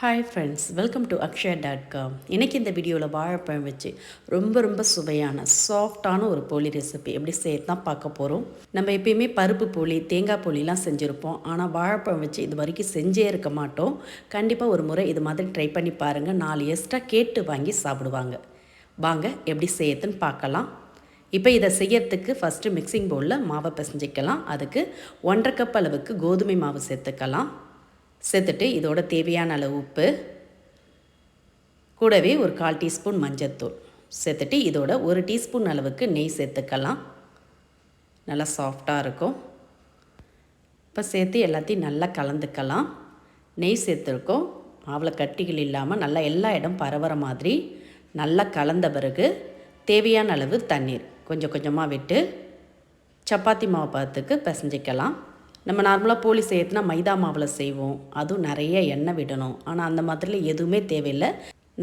Hi friends welcome to Akshaya dot com இன்றைக்கி இந்த வீடியோவில் வாழைப்பழம் வச்சு ரொம்ப ரொம்ப சுவையான சாஃப்டான ஒரு போலி ரெசிபி எப்படி செய்யறது தான் பார்க்க போகிறோம் நம்ம எப்பயுமே பருப்பு போலி தேங்காய் போலிலாம் செஞ்சுருப்போம். ஆனால் வாழைப்பழம் வச்சு இது வரைக்கும் செஞ்சே இருக்க மாட்டோம். கண்டிப்பாக ஒரு முறை இது மாதிரி ட்ரை பண்ணி பாருங்கள் நாலு எக்ஸ்ட்ரா கேட்டு வாங்கி சாப்பிடுவாங்க. வாங்க எப்படி செய்யறதுன்னு பார்க்கலாம். இப்போ இதை செய்யறதுக்கு ஃபஸ்ட்டு மிக்சிங் பவுலில் மாவை பிசைஞ்சிக்கலாம். அதுக்கு ஒன்றரை கப் அளவுக்கு கோதுமை மாவு சேர்த்துக்கலாம். சேர்த்துட்டு இதோட தேவையான அளவு உப்பு கூடவே ஒரு கால் டீஸ்பூன் மஞ்சத்தூள். சேர்த்துட்டு இதோட ஒரு டீஸ்பூன் அளவுக்கு நெய் சேர்த்துக்கலாம். நல்லா சாஃப்டாக இருக்கும். இப்போ சேர்த்து எல்லாத்தையும் நல்லா கலந்துக்கலாம். நெய் சேர்த்துருக்கோம். அவ்வளோ கட்டிகள் இல்லாமல் நல்லா எல்லா இடம் பரவுற மாதிரி நல்லா கலந்த பிறகு தேவையான அளவு தண்ணீர் கொஞ்சம் கொஞ்சமாக விட்டு சப்பாத்தி மாவு பார்த்துக்கு பிசைஞ்சிக்கலாம். நம்ம நார்மலாக போலி செய்யறதுனா மைதா மாவில் செய்வோம். அதுவும் நிறைய எண்ணெய் விடணும். ஆனால் அந்த மாதிரி எதுவுமே தேவையில்லை.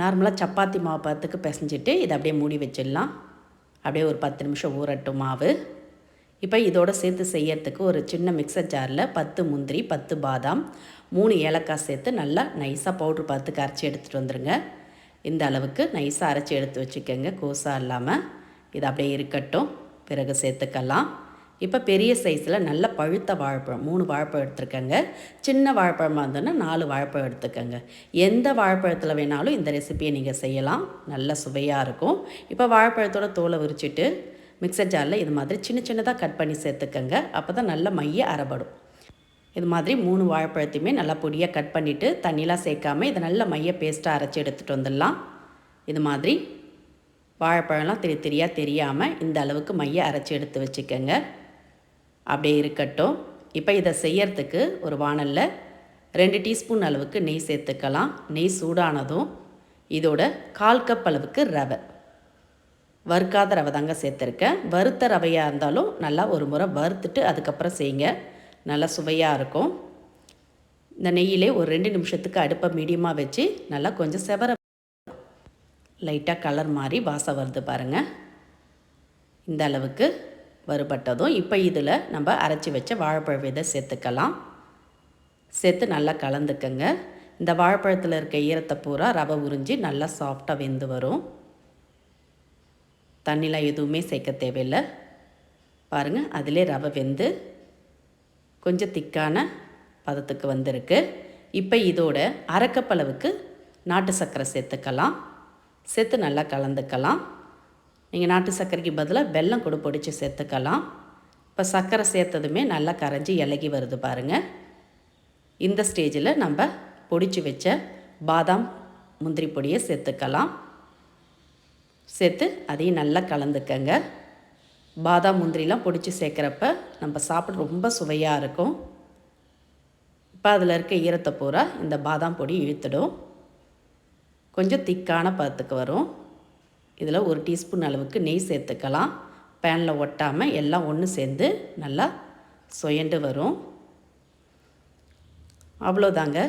நார்மலாக சப்பாத்தி மாவு பார்த்துக்கு பிசைஞ்சிட்டு இதை அப்படியே மூடி வச்சிடலாம். அப்படியே ஒரு பத்து நிமிஷம் ஊறட்டும் மாவு. இப்போ இதோடு சேர்த்து செய்யறதுக்கு ஒரு சின்ன மிக்சர் ஜாரில் பத்து முந்திரி பத்து பாதாம் மூணு ஏலக்காய் சேர்த்து நல்லா நைஸாக பவுட்ரு பார்த்து கரைச்சி எடுத்துகிட்டு வந்துடுங்க இந்த அளவுக்கு நைஸாக அரைச்சி எடுத்து வச்சுக்கோங்க. கோஸாக இல்லாமல் இது அப்படியே இருக்கட்டும். பிறகு சேர்த்துக்கலாம். இப்போ பெரிய சைஸில் நல்ல பழுத்த வாழைப்பழம் மூணு வாழைப்பழம் எடுத்துருக்கேங்க. சின்ன வாழைப்பழமாக இருந்ததுன்னா நாலு வாழைப்பழம் எடுத்துக்கோங்க. எந்த வாழைப்பழத்தில் வேணாலும் இந்த ரெசிபியை நீங்கள் செய்யலாம். நல்ல சுவையாக இருக்கும். இப்போ வாழைப்பழத்தோட தோலை உரிச்சிட்டு மிக்சர் ஜாரில் இது மாதிரி சின்ன சின்னதாக கட் பண்ணி சேர்த்துக்கோங்க. அப்போ தான் நல்ல மைய அரைபடும். இது மாதிரி மூணு வாழைப்பழத்தையுமே நல்லா பொடியாக கட் பண்ணிவிட்டு தண்ணிலாம் சேர்க்காமல் இதை நல்ல மைய பேஸ்ட்டாக அரைச்சி எடுத்துகிட்டு வந்துடலாம். இது மாதிரி வாழைப்பழம்லாம் தெரிய தெரியாக தெரியாமல் இந்த அளவுக்கு மைய அரைச்சி எடுத்து வச்சுக்கோங்க. அப்படியே இருக்கட்டும். இப்போ இதை செய்யறதுக்கு ஒரு வானலில் ரெண்டு டீஸ்பூன் அளவுக்கு நெய் சேர்த்துக்கலாம். நெய் சூடானதும் இதோட கால் கப் அளவுக்கு ரவை. வறுக்காத ரவை தாங்க சேர்த்துருக்கேன். வறுத்த ரவையாக இருந்தாலும் நல்லா ஒரு முறை வறுத்துட்டு அதுக்கப்புறம் செய்யுங்க. நல்லா சுவையாக இருக்கும். இந்த நெய்யிலே ஒரு ரெண்டு நிமிஷத்துக்கு அடுப்பை மீடியமாக வச்சு நல்லா கொஞ்சம் செவர லைட்டாக கலர் மாதிரி வாசம் வருது பாருங்கள் இந்த அளவுக்கு வறுபட்டதும் இப்போ இதில் நம்ம அரைச்சி வச்ச வாழைப்பழ விதை சேர்த்துக்கலாம். சேர்த்து நல்லா கலந்துக்கங்க. இந்த வாழைப்பழத்தில் இருக்க ஈரத்தை பூரா ரவை உறிஞ்சி நல்லா சாஃப்டாக வெந்து வரும். தண்ணிலாம் எதுவுமே சேர்க்க தேவையில்லை. பாருங்கள் அதிலே ரவை வெந்து கொஞ்சம் திக்கான பதத்துக்கு வந்திருக்கு. இப்போ இதோட அரைக்கப்பளவுக்கு நாட்டு சர்க்கரை சேர்த்துக்கலாம். சேர்த்து நல்லா கலந்துக்கலாம். நீங்கள் நாட்டு சர்க்கரைக்கு பதிலாக வெல்லம் கூட பொடிச்சு சேர்த்துக்கலாம். இப்போ சர்க்கரை சேர்த்ததுமே நல்லா கரைஞ்சி இலகி வருது பாருங்கள் இந்த ஸ்டேஜில் நம்ம பொடிச்சு வச்ச பாதாம் முந்திரி பொடியை சேர்த்துக்கலாம். சேர்த்து அதையும் நல்லா கலந்துக்கங்க. பாதாம் முந்திரிலாம் பொடிச்சு சேர்க்குறப்ப நம்ம சாப்பிட ரொம்ப சுவையாக இருக்கும். இப்போ அதில் இருக்க ஈரத்தை பூரா இந்த பாதாம் பொடி இழுத்துடும். கொஞ்சம் திக்கான பதத்துக்கு வரும். இதில் ஒரு டீஸ்பூன் அளவுக்கு நெய் சேர்த்துக்கலாம். பேனில் ஒட்டாமல் எல்லாம் ஒன்று சேர்ந்து நல்லா சுயண்டு வரும். அவ்வளோதாங்க.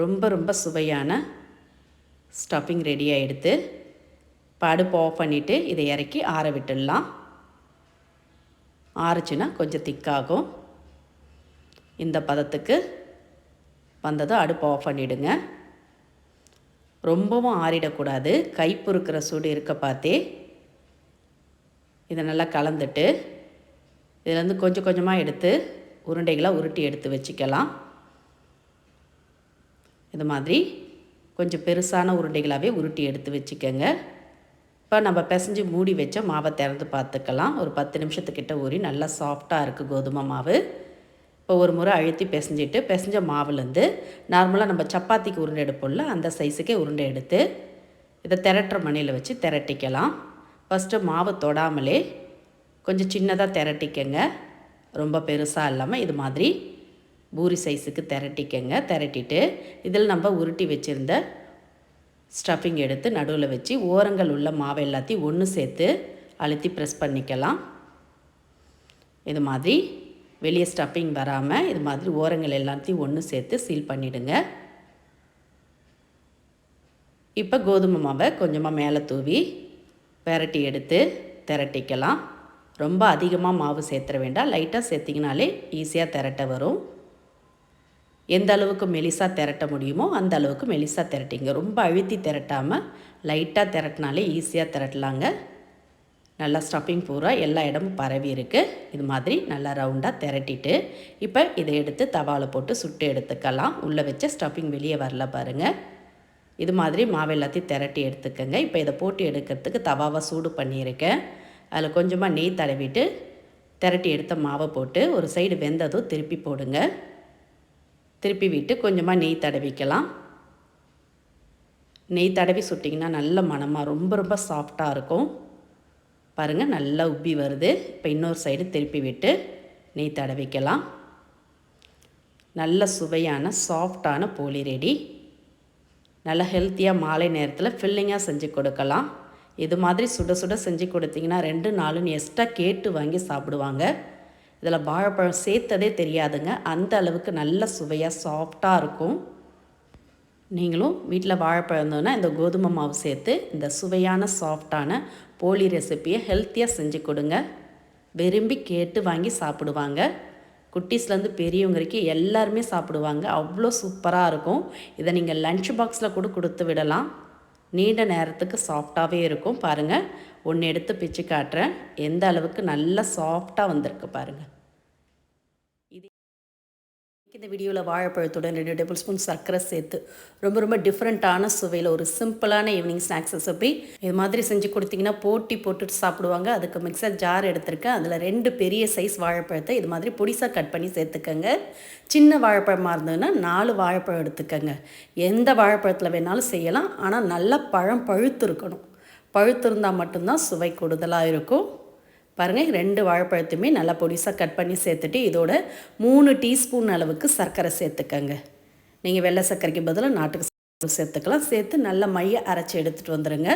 ரொம்ப ரொம்ப சுவையான ஸ்டஃபிங் ரெடி ஆகிடுத்து இப்போ அடுப்பு ஆஃப் பண்ணிவிட்டு இதை இறக்கி ஆற விட்டுடலாம். ஆறுச்சுன்னா கொஞ்சம் திக்காகும். இந்த பதத்துக்கு வந்ததும் அடுப்பு ஆஃப் பண்ணிவிடுங்க ரொம்பவும் ஆறிடக்கூடாது. கை பொறுக்கிற சூடு இருக்க பார்த்தே. இதை நல்லா கலந்துட்டு இதிலேருந்து கொஞ்சம் கொஞ்சமாக எடுத்து உருண்டைகளாக உருட்டி எடுத்து வச்சுக்கலாம். இது மாதிரி கொஞ்சம் பெருசான உருண்டைகளாகவே உருட்டி எடுத்து வச்சுக்கோங்க. இப்போ நம்ம பிசைஞ்சு மூடி வச்ச மாவை திறந்து பார்த்துக்கலாம். ஒரு பத்து நிமிஷத்துக்கிட்ட ஊறி நல்லா சாஃப்டாக இருக்குது கோதுமை மாவு. இப்போ ஒரு முறை அழுத்தி பிசைஞ்சிட்டு பிசைஞ்ச மாவுலேருந்து நார்மலாக நம்ம சப்பாத்திக்கு உருண்டை எடுப்போம்ல அந்த சைஸுக்கே உருண்டை எடுத்து இதை திரட்டுற மணியில் வச்சு திரட்டிக்கலாம். ஃபஸ்ட்டு மாவு தொடாமலே கொஞ்சம் சின்னதாக திரட்டிக்கங்க. ரொம்ப பெருசாக இல்லாமல் இது மாதிரி பூரி சைஸுக்கு திரட்டிக்கங்க. திரட்டிட்டு இதில் நம்ம உருட்டி வச்சுருந்த ஸ்டஃபிங் எடுத்து நடுவில் வச்சு ஓரங்கள் உள்ள மாவை எல்லாத்தையும் ஒன்று சேர்த்து அழுத்தி ப்ரெஸ் பண்ணிக்கலாம். இது மாதிரி வெளியே ஸ்டஃபிங் வராமல் இது மாதிரி ஓரங்கள் எல்லாத்தையும் ஒன்று சேர்த்து சீல் பண்ணிவிடுங்க இப்போ கோதுமை மாவை கொஞ்சமாக மேலே தூவி பெரட்டி எடுத்து திரட்டிக்கலாம். ரொம்ப அதிகமாக மாவு சேர்த்துற வேண்டாம். லைட்டாக சேர்த்திங்கனாலே ஈஸியாக திரட்ட வரும். எந்த அளவுக்கு மெலிசாக திரட்ட முடியுமோ அந்த அளவுக்கு மெலிசாக திரட்டிங்க. ரொம்ப அழுத்தி திரட்டாமல் லைட்டாக திரட்டினாலே ஈஸியாக திரட்டலாங்க. நல்லா ஸ்டஃபிங் பூரா எல்லா இடமும் பரவி இருக்குது இது மாதிரி நல்லா ரவுண்டாக திரட்டிட்டு இப்போ இதை எடுத்து தவாவில் போட்டு சுட்டு எடுத்துக்கலாம். உள்ளே வச்ச ஸ்டஃபிங் வெளியே வரல பாருங்கள் இது மாதிரி மாவு எல்லாத்தையும் திரட்டி எடுத்துக்கோங்க. இப்போ இதை போட்டு எடுக்கிறதுக்கு தவாவை சூடு பண்ணியிருக்கேன். அதில் கொஞ்சமாக நெய் தடவிட்டு திரட்டி எடுத்த மாவை போட்டு ஒரு சைடு வெந்ததும் திருப்பி போடுங்க. திருப்பி விட்டு கொஞ்சமாக நெய் தடவிக்கலாம். நெய் தடவி சுட்டிங்கன்னா நல்ல மணமாக ரொம்ப ரொம்ப சாஃப்டாக இருக்கும். பாருங்கள் நல்லா உப்பி வருது. இப்போ இன்னொரு சைடு திருப்பி விட்டு நெய் தடவிக்கலாம் நல்ல சுவையான சாஃப்டான போலி ரெடி. நல்ல ஹெல்த்தியாக மாலை நேரத்தில் ஃபில்லிங்காக செஞ்சு கொடுக்கலாம். இது மாதிரி சுட சுட செஞ்சு கொடுத்தீங்கன்னா ரெண்டு நாளும் எக்ஸ்ட்ரா கேட்டு வாங்கி சாப்பிடுவாங்க. இதில் வாழைப்பழம் சேர்த்ததே தெரியாதுங்க. அந்த அளவுக்கு நல்ல சுவையாக சாஃப்டாக இருக்கும். நீங்களும் வீட்டில் வாழைப்பழம் இந்த கோதுமை மாவு சேர்த்து இந்த சுவையான சாஃப்டான போலி ரெசிப்பியை ஹெல்த்தியாக செஞ்சு கொடுங்க. விரும்பி கேட்டு வாங்கி சாப்பிடுவாங்க. குட்டீஸ்லேருந்து பெரியவங்க வரைக்கும் எல்லாருமே சாப்பிடுவாங்க. அவ்வளோ சூப்பராக இருக்கும். இதை நீங்கள் லன்ச் பாக்ஸில் கூட கொடுத்து விடலாம். நீண்ட நேரத்துக்கு சாஃப்டாகவே இருக்கும். பாருங்கள் ஒன்று எடுத்து பிச்சு காட்டுறேன். எந்த அளவுக்கு நல்லா சாஃப்டாக வந்திருக்கு பாருங்கள் இந்த வீடியோவில் வாழைப்பழத்துடன் ரெண்டு டேபிள் ஸ்பூன் சர்க்கரை சேர்த்து ரொம்ப ரொம்ப டிஃப்ரெண்ட்டான சுவையில் ஒரு சிம்பிளான ஈவினிங் ஸ்நாக்ஸ் ரெசிபி இது மாதிரி செஞ்சு கொடுத்தீங்கன்னா போட்டி போட்டுட்டு சாப்பிடுவாங்க. அதுக்கு மிக்சர் ஜார் எடுத்திருக்கேன். அதில் ரெண்டு பெரிய சைஸ் வாழைப்பழத்தை இது மாதிரி பொடிசாக கட் பண்ணி சேர்த்துக்கோங்க. சின்ன வாழைப்பழமாக இருந்ததுன்னா நாலு வாழைப்பழம் எடுத்துக்கோங்க. எந்த வாழைப்பழத்தில் வேணாலும் செய்யலாம். ஆனால் நல்லா பழம் பழுத்து இருக்கணும் பழுத்து இருந்தால் மட்டும்தான் சுவை கூடுதலாக இருக்கும். பாருங்கள் ரெண்டு வாழைப்பழத்தையுமே நல்லா பொடிசாக கட் பண்ணி சேர்த்துட்டு இதோட மூணு டீஸ்பூன் அளவுக்கு சர்க்கரை சேர்த்துக்கங்க. நீங்கள் வெள்ளை சர்க்கரைக்கு பதிலாக நாட்டுக்கு சேர்த்துக்கலாம். சேர்த்து நல்ல மைய அரைச்சி எடுத்துகிட்டு வந்துடுங்க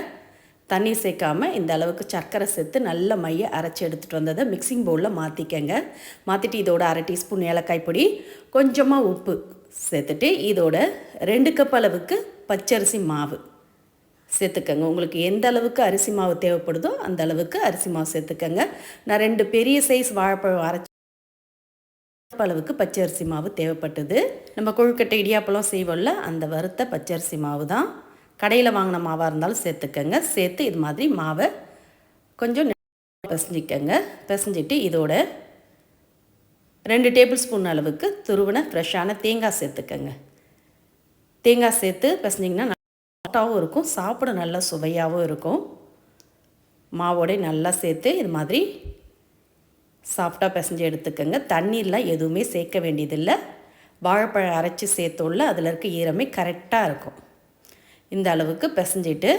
தண்ணி சேர்க்காமல் இந்த அளவுக்கு சர்க்கரை சேர்த்து நல்ல மைய அரைச்சி எடுத்துகிட்டு வந்ததை மிக்சிங் பவுலில் மாற்றிக்கங்க மாற்றிட்டு இதோட அரை டீஸ்பூன் ஏலக்காய் பொடி கொஞ்சமாக உப்பு சேர்த்துட்டு இதோட ரெண்டு கப் அளவுக்கு பச்சரிசி மாவு. சேர்த்துக்கங்க. உங்களுக்கு எந்த அளவுக்கு அரிசி மாவு தேவைப்படுதோ அந்த அளவுக்கு அரிசி மாவு சேர்த்துக்கங்க. நான் ரெண்டு பெரிய சைஸ் வாழைப்பழம் அரைச்சி அளவுக்கு பச்சரிசி மாவு தேவைப்பட்டது. நம்ம கொழுக்கட்டை இடியாப்பழம் செய்வோம்ல அந்த வறுத்த பச்சரிசி மாவு தான். கடையில் வாங்கின மாவாக இருந்தாலும் சேர்த்துக்கங்க. சேர்த்து இது மாதிரி மாவை கொஞ்சம் பிசைஞ்சிக்கங்க. பிசைஞ்சிட்டு இதோட ரெண்டு டேபிள் ஸ்பூன் அளவுக்கு துருவின ஃப்ரெஷ்ஷான தேங்காய் சேர்த்துக்கங்க. தேங்காய் சேர்த்து பிசைஞ்சிங்கன்னா சாஃப்டாகவும் இருக்கும் சாப்பிட நல்லா சுவையாகவும் இருக்கும். மாவோடய நல்லா சேர்த்து இது மாதிரி சாஃப்டாக பிசைஞ்சு எடுத்துக்கோங்க. தண்ணீர்லாம் எதுவுமே சேர்க்க வேண்டியதில்லை. வாழைப்பழம் அரைச்சி சேர்த்தோல்ல அதில் இருக்க ஈரமே கரெக்டாக இருக்கும். இந்த அளவுக்கு பிசைஞ்சிட்டு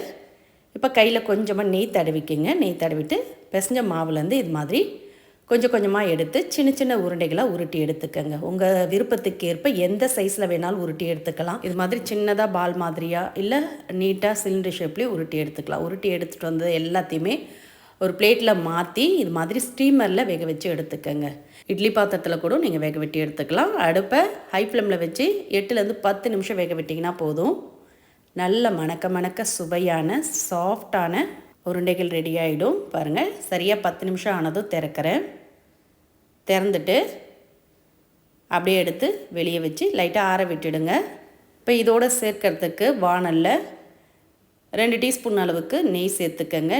இப்போ கையில் கொஞ்சமாக நெய் தடவிக்கிங்க. நெய் தடவிட்டு பிசைஞ்ச மாவுலேருந்து இது மாதிரி கொஞ்சம் கொஞ்சமாக எடுத்து சின்ன சின்ன உருண்டைகளாக உருட்டி எடுத்துக்கோங்க. உங்கள் விருப்பத்துக்கு ஏற்ப எந்த சைஸில் வேணாலும் உருட்டி எடுத்துக்கலாம். இது மாதிரி சின்னதாக பால் மாதிரியாக இல்லை நீட்டாக சிலிண்டர் ஷேப்லேயும் உருட்டி எடுத்துக்கலாம். உருட்டி எடுத்துகிட்டு வந்தது எல்லாத்தையுமே ஒரு பிளேட்டில் மாற்றி இது மாதிரி ஸ்டீமரில் வேக வச்சு எடுத்துக்கோங்க. இட்லி பாத்திரத்தில் கூட நீங்கள் வேக வெட்டி எடுத்துக்கலாம். அடுப்பை ஹை ஃப்ளேமில் வச்சு எட்டுலேருந்து பத்து நிமிஷம் வேக விட்டிங்கன்னா போதும். நல்ல மணக்க மணக்க சுவையான சாஃப்டான உருண்டைகள் ரெடி ஆகிடும் பாருங்கள் சரியாக பத்து நிமிஷம் ஆனதும் திறக்கிறேன். திறந்துட்டு அப்படியே எடுத்து வெளியே வச்சு லைட்டாக ஆற விட்டுடுங்க. இப்போ இதோடு சேர்க்கறதுக்கு வானலில் ரெண்டு டீஸ்பூன் அளவுக்கு நெய் சேர்த்துக்கங்க.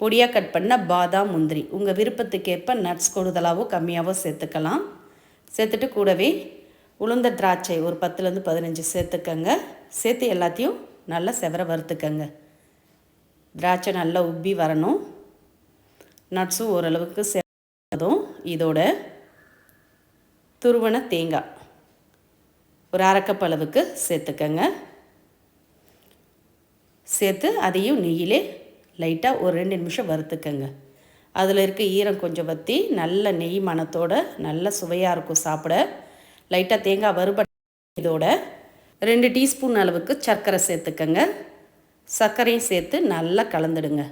பொடியாக கட் பண்ண பாதாம் முந்திரி. உங்கள் விருப்பத்துக்கேற்ப நட்ஸ் கூடுதலாகவோ கம்மியாகவோ சேர்த்துக்கலாம். சேர்த்துட்டு கூடவே உளுந்த திராட்சை ஒரு பத்துலேருந்து பதினஞ்சு சேர்த்துக்கங்க. சேர்த்து எல்லாத்தையும் நல்லா செவர வறுத்துக்கங்க. திராட்சை நல்லா உப்பி வரணும். நட்ஸும் ஓரளவுக்கு சேர்த்ததும் இதோட துருவன தேங்காய். ஒரு அரைக்கப் அளவுக்கு சேர்த்துக்கங்க. சேர்த்து அதையும் நெய்யிலே லைட்டாக ஒரு ரெண்டு நிமிஷம் வறுத்துக்கங்க. அதில் இருக்க ஈரம் கொஞ்சம் வற்றி நல்ல நெய் மணத்தோட நல்ல சுவையாக இருக்கும் சாப்பிட. லைட்டாக தேங்காய் வறுபட்ட இதோட ரெண்டு டீஸ்பூன் அளவுக்கு சர்க்கரை சேர்த்துக்கங்க. சர்க்கரையும் சேர்த்து நல்லா கலந்துடுங்க.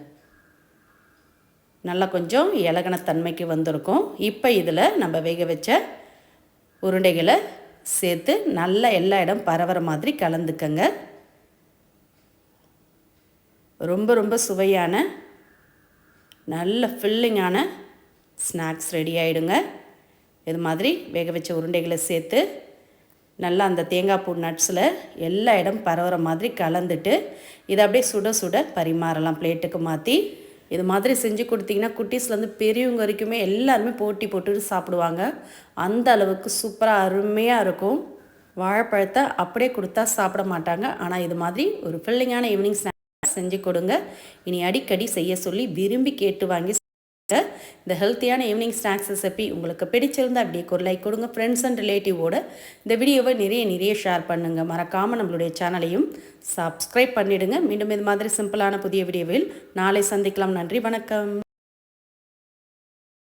நல்லா கொஞ்சம் இலகன தன்மைக்கு வந்திருக்கும். இப்போ இதில் நம்ம வேக வச்ச உருண்டைகளை சேர்த்து நல்லா எல்லா இடம் பரவற மாதிரி கலந்துக்கங்க. ரொம்ப ரொம்ப சுவையான நல்ல ஃபில்லிங்கான ஸ்நாக்ஸ் ரெடி ஆகிடுங்க இது மாதிரி வேக வச்ச உருண்டைகளை சேர்த்து நல்லா அந்த தேங்காய் பூ நட்ஸில் எல்லா இடம் பரவுற மாதிரி கலந்துட்டு இதை அப்படியே சுட சுட பரிமாறலாம் பிளேட்டுக்கு மாற்றி இது மாதிரி செஞ்சு கொடுத்தீங்கன்னா குட்டீஸ்லேருந்து பெரியவங்க வரைக்குமே எல்லாருமே போட்டி போட்டுட்டு சாப்பிடுவாங்க. அந்த அளவுக்கு சூப்பராக அருமையாக இருக்கும். வாழைப்பழத்தை அப்படியே கொடுத்தா சாப்பிட மாட்டாங்க. ஆனால் இது மாதிரி ஒரு ஃபில்லிங்கான ஈவினிங் ஸ்நாக்ஸ் செஞ்சு கொடுங்க. இனி அடிக்கடி செய்ய சொல்லி விரும்பி கேட்டு வாங்கி இந்த ஹெல்த்தியான ஈவினிங் ஸ்நாக்ஸ் ரெசிபி உங்களுக்கு பிடிச்சிருந்தா அப்படியே ஒரு லைக் கொடுங்க. ஃப்ரெண்ட்ஸ் அண்ட் ரிலேட்டிவோட இந்த வீடியோவை நிறைய நிறைய ஷேர் பண்ணுங்கள் மறக்காமல் நம்மளுடைய சேனலையும் சப்ஸ்கிரைப் பண்ணிவிடுங்க மீண்டும் இது மாதிரி சிம்பிளான புதிய வீடியோவில் நாளை சந்திக்கலாம். நன்றி வணக்கம்.